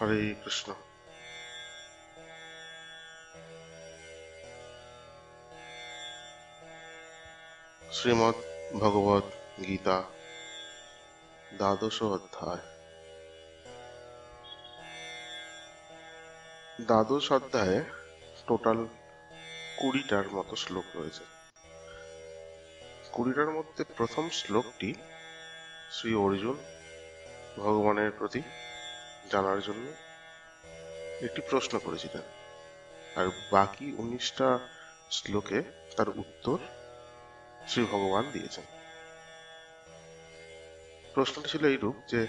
হরে কৃষ্ণ। শ্রীমৎ ভগবত গীতা, দ্বাদশ অধ্যায়। দ্বাদশ অধ্যায়ে টোটাল কুড়িটার মতো শ্লোক রয়েছে। কুড়িটার মধ্যে প্রথম শ্লোকটি শ্রী অর্জুন ভগবানের প্রতি জানার জন্য একটি প্রশ্ন করেছিলেন। আর বাকি উনিশটা শ্লোকে তার উত্তর শ্রী ভগবান দিয়েছেন। প্রশ্নটি ছিল এইরূপ যে,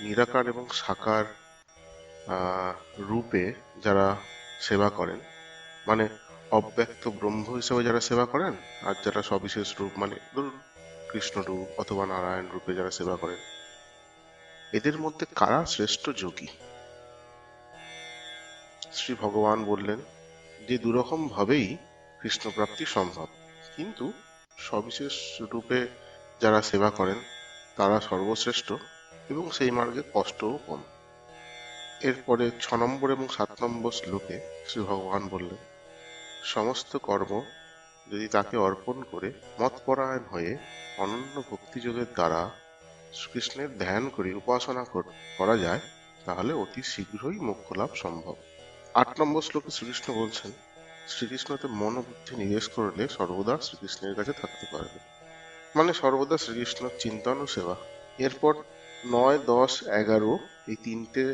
নিরাকার এবং সাকার রূপে যারা সেবা করেন মানে অব্যক্ত ব্রহ্ম হিসেবে যারা সেবা করেন, আর যারা সবিশেষ রূপ মানে ধরুন কৃষ্ণ রূপ অথবা নারায়ণ রূপে যারা সেবা করেন এদের মধ্যে কারা শ্রেষ্ঠ যোগী? শ্রী ভগবান বললেন, যে দুরকম ভাবেই কৃষ্ণপ্রাপ্তি সম্ভব, কিন্তু সবিশেষ রূপে যারা সেবা করেন, তারা সর্বশ্রেষ্ঠ এবং সেই মার্গে কষ্টও কম। এরপরে ছ নম্বর এবং সাত নম্বর শ্লোকে শ্রী ভগবান বললেন, সমস্ত কর্ম যদি তাকে অর্পণ করে মতপরায়ণ হয়ে অনন্য ভক্তিযোগের দ্বারা শ্রীকৃষ্ণের ধ্যান করে, উপাসনা করা যায়, তাহলে অতি শীঘ্রই মোক্ষ লাভ সম্ভব। আট নম্বর শ্লোকে শ্রীকৃষ্ণ বলছেন, শ্রীকৃষ্ণতে মন বুদ্ধি নিবেশ করলে সর্বদা শ্রীকৃষ্ণের কাছে থাকতে পারবে। মানে সর্বদা শ্রীকৃষ্ণ চিন্তন ও সেবা। এরপর নয়, দশ, এগারো, এই তিনটে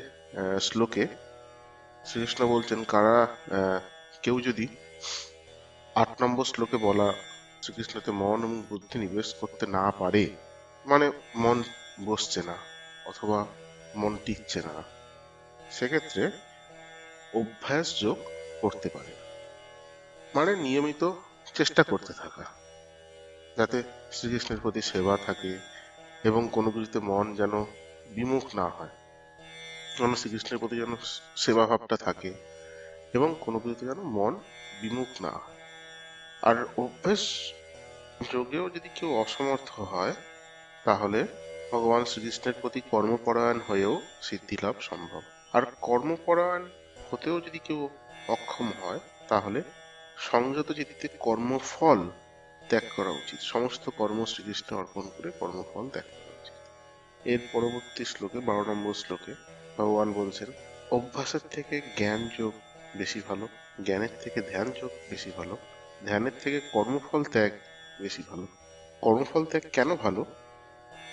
শ্লোকে শ্রীকৃষ্ণ বলছেন, কারা কেউ যদি আট নম্বর শ্লোকে বলা, শ্রীকৃষ্ণতে মন এবং বুদ্ধি নিবেশ করতে না পারে মানে মন বসছে না, অথবা মন টিকছে না, সেক্ষেত্রে অভ্যাস যোগ করতে পারে। মানে নিয়মিত চেষ্টা করতে থাকা, যাতে শ্রীকৃষ্ণের প্রতি সেবা থাকে এবং কোনো কিছুতে মন যেন বিমুখ না হয়। যেন শ্রীকৃষ্ণের প্রতি যেন সেবা ভাবটা থাকে এবং কোনো কিছুতে যেন মন বিমুখ না হয়। আর অভ্যেস যোগেও যদি কেউ অসমর্থ হয় তাহলে ভগবান শ্রীকৃষ্ণের প্রতি কর্মপরায়ণ হয়েও সিদ্ধি লাভ সম্ভব। আর কর্মপরায়ণ হতেও যদি কেউ অক্ষম হয়, তাহলে সংযত চিত্তে কর্মফল ত্যাগ করা উচিত। সমস্ত কর্ম শ্রীকৃষ্ণ অর্পণ করে কর্মফল ত্যাগ করা উচিত। এর পরবর্তী শ্লোকে, বারো নম্বর শ্লোকে, ভগবান বলছেন, অভ্যাসের থেকে জ্ঞান যোগ বেশি ভালো, জ্ঞানের থেকে ধ্যান যোগ বেশি ভালো, ধ্যানের থেকে কর্মফল ত্যাগ বেশি ভালো। কর্মফল ত্যাগ কেন ভালো?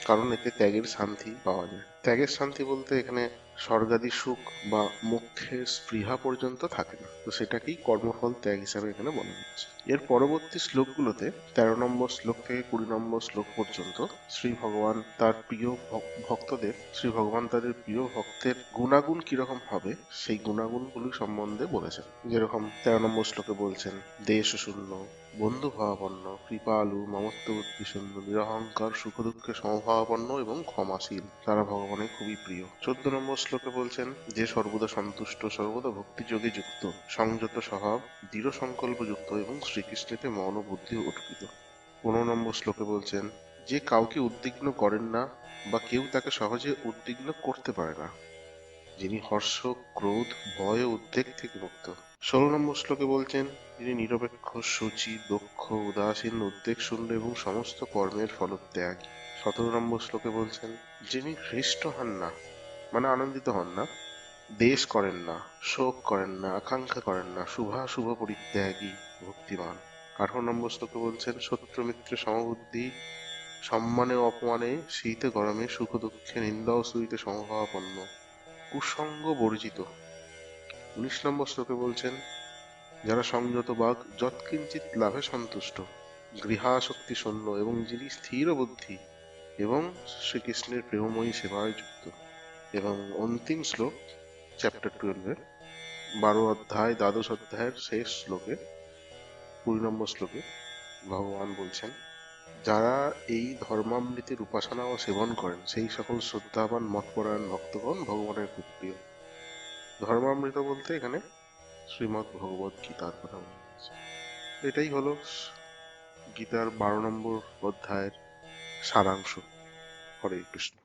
কারণ এতে ত্যাগের শান্তি পাওয়া যায়। ত্যাগের শান্তি বলতে এখানে স্বর্গাদি সুখ বা মোক্ষের স্পৃহা পর্যন্ত থাকে না। তো সেটাকেই কর্মফল ত্যাগ হিসাবে এখানে বলা হচ্ছে এর পরবর্তী শ্লোকগুলোতে তেরো নম্বর শ্লোক থেকে কুড়ি নম্বর শ্লোক পর্যন্ত শ্রী ভগবান তার প্রিয় ভক্তদের, শ্রী ভগবান তাদের প্রিয় ভক্তের গুণাগুণ কীরকম হবে, সেই গুণাগুণগুলি সম্বন্ধে বলেছেন। যেরকম তেরো নম্বর শ্লোকে বলছেন, দেশ শূন্য বন্ধু ভাবাপন্ন কৃপালু মমত্ব বুদ্ধি শূন্য নিরহংকার সুখ দুঃখে সমভাবাপন্ন এবং ক্ষমাশীল। তারা ভগবানের খুবই প্রিয়। চোদ্দ নম্বর শ্লোকে বলছেন, যে সর্বদা সন্তুষ্ট, সর্বদা ভক্তিযোগে যুক্ত, সংযত স্বভাব, দৃঢ় সংকল্প যুক্ত এবং শ্রীকৃষ্ণেতে মন বুদ্ধি উৎকৃত পনেরো নম্বর শ্লোকে বলছেন, যে কাউকে উদ্বিগ্ন করেন না বা কেউ তাকে সহজে উদ্বিগ্ন করতে পারে না, যিনি হর্ষ, ক্রোধ, ভয় ও উদ্বেগ থেকে মুক্ত। ষোলো নম্বর শ্লোকে বলছেন যিনি নিরপেক্ষ, সূচি, দক্ষ, উদাসীন উদ্বেগ শূন্য এবং সমস্ত কর্মের ফলত্যাগ। সতেরো নম্বর শ্লোকে বলছেন, যিনি হৃষ্ট হন না মানে আনন্দিত হন না, দেশ করেন না, শোক করেন না, আকাঙ্ক্ষা করেন না, শুভাশুভ পরিত্যাগী, ভক্তিমান। আঠারো নম্বর শ্লোকে বলছেন, শত্রু মিত্র সমবুদ্ধি, সম্মানে অপমানে, শীতে গরমে সুখ দুঃখে, নিন্দা ও স্তুতিতে সমভাবাপন্ন, কুসঙ্গ বর্জিত উনিশ নম্বর শ্লোকে বলছেন, যারা সংযত বাঘ যৎকিঞ্চিত লাভে সন্তুষ্ট, গৃহাসক্তি শূন্য এবং যিনি স্থির বুদ্ধি এবং শ্রীকৃষ্ণের প্রেমময়ী সেবায় যুক্ত। এবং অন্তিম শ্লোক চ্যাপ্টার টুয়েলভের বারো অধ্যায়, দ্বাদশ অধ্যায়ের শেষ শ্লোকে, কুড়ি নম্বর শ্লোকে ভগবান বলছেন, যারা এই ধর্মামৃতের উপাসনা ও সেবন করেন, সেই সকল শ্রদ্ধাবান মতপরায়ণ ভক্তগণ ভগবানের খুব প্রিয়। ধর্মামৃত বলতে এখানে শ্রীমৎ ভগবত গীতার কথা বলা হয়েছে। এটাই হলো গীতার বারো নম্বর অধ্যায়ের সারাংশ। হরে কৃষ্ণ।